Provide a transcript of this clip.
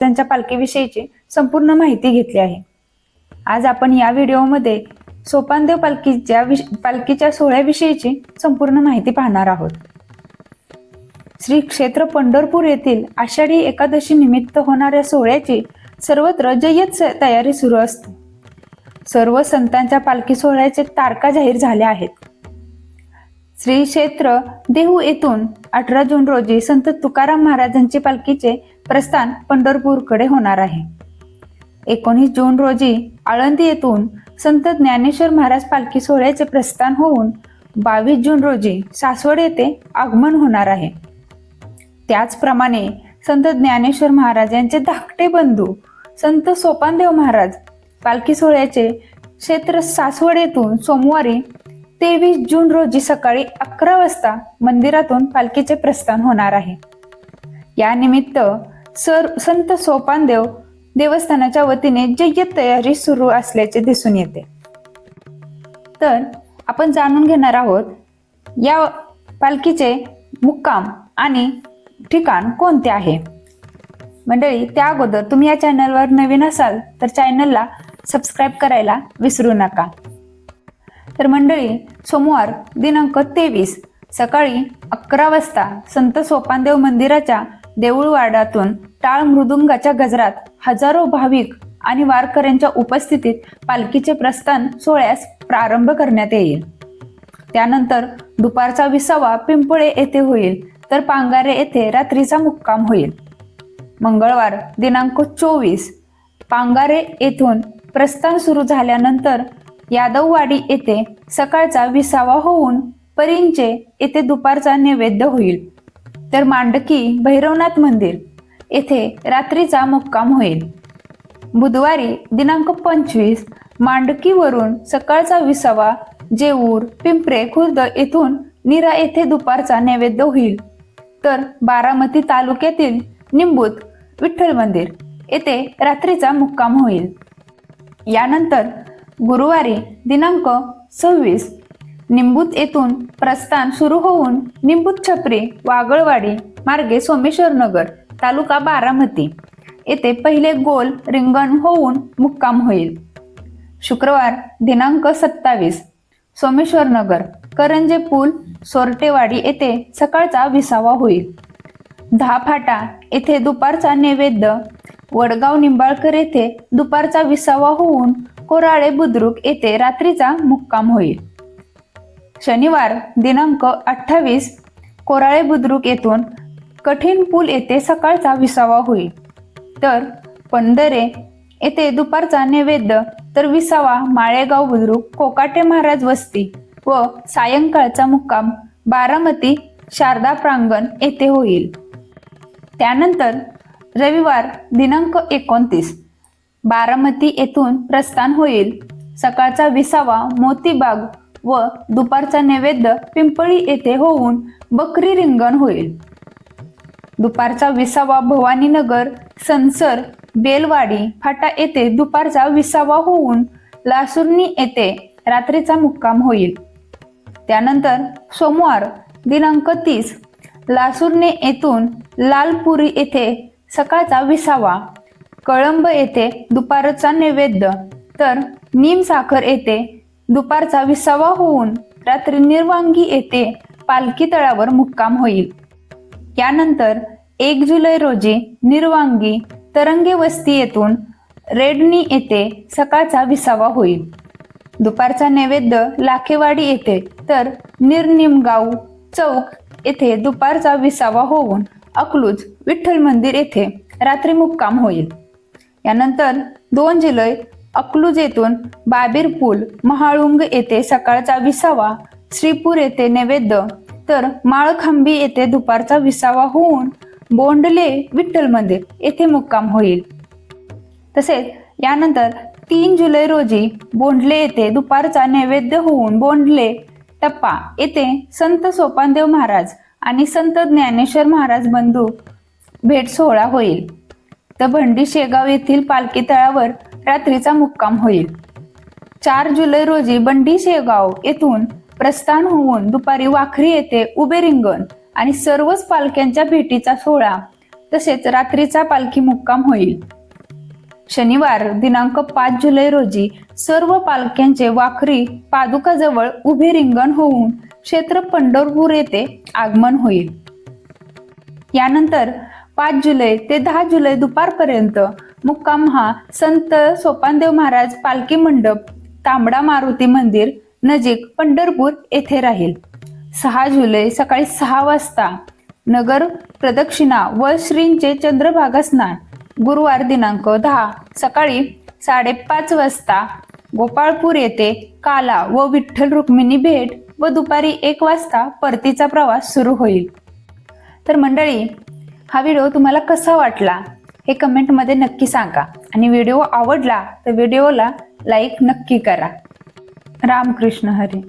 त्यांच्या पालखीविषयीची संपूर्ण माहिती घेतली आहे. आज आपण या व्हिडिओमध्ये सोपानदेव पालखीच्या पालखीच्या सोहळ्याविषयीची संपूर्ण माहिती पाहणार आहोत. श्री क्षेत्र पंढरपूर येथील आषाढी एकादशी निमित्त होणाऱ्या सोहळ्याची सर्वत्र जय्यत तयारी सुरू असते. सर्व संतांच्या पालखी सोहळ्याचे तारखा जाहीर झाल्या आहेत. श्री क्षेत्र देहू येथून अठरा जून रोजी संत तुकाराम महाराजांची पालखीचे प्रस्थान पंढरपूरकडे होणार आहे. एकोणीस जून रोजी आळंदी येथून संत ज्ञानेश्वर महाराज पालखी सोहळ्याचे प्रस्थान होऊन बावीस जून रोजी सासवड येथे आगमन होणार आहे. त्याचप्रमाणे संत ज्ञानेश्वर महाराज यांचे धाकटे बंधू संत सोपानदेव महाराज पालखी सोहळ्याचे क्षेत्र सासवड येथून सोमवारी तेवीस जून रोजी सकाळी अकरा वाजता मंदिरातून पालखीचे प्रस्थान होणार आहे. यानिमित्त सर संत सोपानदेव देवस्थानाच्या वतीने जय्यत तयारी सुरू असल्याचे दिसून येते. तर आपण जाणून घेणार आहोत या पालखीचे मुक्काम आणि ठिकाण कोणते आहे? मंडळी त्या अगोदर तुम्ही या चॅनलवर नवीन असाल तर चॅनलला सबस्क्राईब करायला विसरू नका. तर मंडळी सोमवार दिनांक तेवीस सकाळी अकरा वाजता संत सोपानदेव मंदिराच्या देऊळवाड्यातून टाळ मृदुंगाच्या गजरात हजारो भाविक आणि वारकऱ्यांच्या उपस्थितीत पालखीचे प्रस्थान सोहळ्यास प्रारंभ करण्यात येईल. त्यानंतर दुपारचा विसावा पिंपळे येथे होईल तर पांगारे येथे रात्रीचा मुक्काम होईल. मंगळवार दिनांक चोवीस पांगारे येथून प्रस्थान सुरू झाल्यानंतर यादववाडी येथे सकाळचा विसावा होऊन परिंचे येथे दुपारचा नैवेद्य होईल. तर मांडकी भैरवनाथ मंदिर येथे रात्रीचा मुक्काम होईल. बुधवारी दिनांक पंचवीस मांडकीवरून सकाळचा विसावा जेऊर पिंपरे खुर्द येथून निरा येथे दुपारचा नैवेद्य होईल. तर बारामती तालुक्यातील निंबूत विठ्ठल मंदिर येथे रात्रीचा मुक्काम होईल. यानंतर गुरुवारी दिनांक सव्वीस निंबूत येथून प्रस्थान सुरू होऊन निंबूत छपरी वागळवाडी मार्गे सोमेश्वर नगर तालुका बारामती. येथे पहिले गोल रिंगण होऊन मुक्काम होईल. शुक्रवार दिनांक सत्तावीस सोमेश्वर नगर करंजे पूल सोरटेवाडी येथे सकाळचा विसावा होईल. दहा फाटा येथे दुपारचा नैवेद्य वडगाव निंबाळकर येथे दुपारचा विसावा होऊन कोराळे बुद्रुक येथे रात्रीचा मुक्काम होईल. शनिवार दिनांक अठ्ठावीस कोराळे बुद्रुक येथून कठीण पूल येथे सकाळचा विसावा होईल. तर पंधरे येथे दुपारचा नैवेद्य तर विसावा माळेगाव बुद्रुक कोकाटे महाराज वस्ती व सायंकाळचा मुक्काम बारामती शारदा प्रांगण येथे होईल. त्यानंतर रविवार दिनांक एकोणतीस बारामती येथून प्रस्थान होईल. सकाळचा विसावा मोतीबाग व दुपारचा नैवेद्य पिंपळी येथे होऊन बकरी रिंगण होईल. दुपारचा विसावा भवानीनगर संसर बेलवाडी फाटा येथे दुपारचा विसावा होऊन लासुर्णी येथे रात्रीचा मुक्काम होईल. त्यानंतर सोमवार दिनांक तीस लासुर्णे येथून लालपुरी येथे सकाळचा विसावा कळंब येथे दुपारचा नैवेद्य तर निमसाखर येथे दुपारचा विसावा होऊन रात्री निर्वांगी येथे पालखी तळावर मुक्काम होईल. यानंतर एक जुलै रोजी निर्वांगी तरंगे वस्ती येथून रेडणी येथे सकाळचा विसावा होईल. दुपारचा नैवेद्य लाखेवाडी येथे तर निर्निमगाव चौक येथे दुपारचा विसावा होऊन अकलूज विठ्ठल मंदिर येथे रात्री मुक्काम होईल. यानंतर दोन जुलै अकलूज येथून बाबीर पूल महाळुंग येथे सकाळचा विसावा श्रीपूर येथे नैवेद्य तर माळखांबी येथे दुपारचा विसावा होऊन बोंडले विठ्ठल मंदिर येथे मुक्काम होईल. तसेच यानंतर तीन जुलै रोजी बोंडले येथे दुपारचा नैवेद्य होऊन बोंडले टप्पा येथे संत सोपानदेव महाराज आणि संत ज्ञानेश्वर महाराज बंधू भेट सोहळा होईल. तर भंडी शेगाव येथील पालखी तळावर रात्रीचा मुक्काम होईल. चार जुलै रोजी बंडी शेगाव येथून प्रस्थान होऊन दुपारी वाखरी येथे उभे रिंगण आणि सर्वच पालख्यांच्या भेटीचा सोहळा तसेच रात्रीचा पालखी मुक्काम होईल. शनिवार दिनांक पाच जुलै रोजी सर्व पालख्यांचे वाखरी पादुकाजवळ उभे रिंगण होऊन क्षेत्र पंढरपूर येथे आगमन होईल. यानंतर पाच जुलै ते दहा जुलै दुपारपर्यंत मुक्काम हा संत सोपानदेव महाराज पालखी मंडप तांबडा मारुती मंदिर नजीक पंढरपूर येथे राहील. सहा जुलै सकाळी सहा वाजता नगर प्रदक्षिणा व श्रींचे चंद्रभागा स्नान गुरुवार दिनांक दहा सकाळी साडेपाच वाजता गोपाळपूर येथे काला व विठ्ठल रुक्मिणी भेट व दुपारी एक वाजता परतीचा प्रवास सुरू होईल. तर मंडळी हा व्हिडिओ तुम्हाला कसा वाटला हे कमेंटमध्ये नक्की सांगा. आणि व्हिडिओ आवडला तर व्हिडिओला लाईक नक्की करा. रामकृष्ण हरी.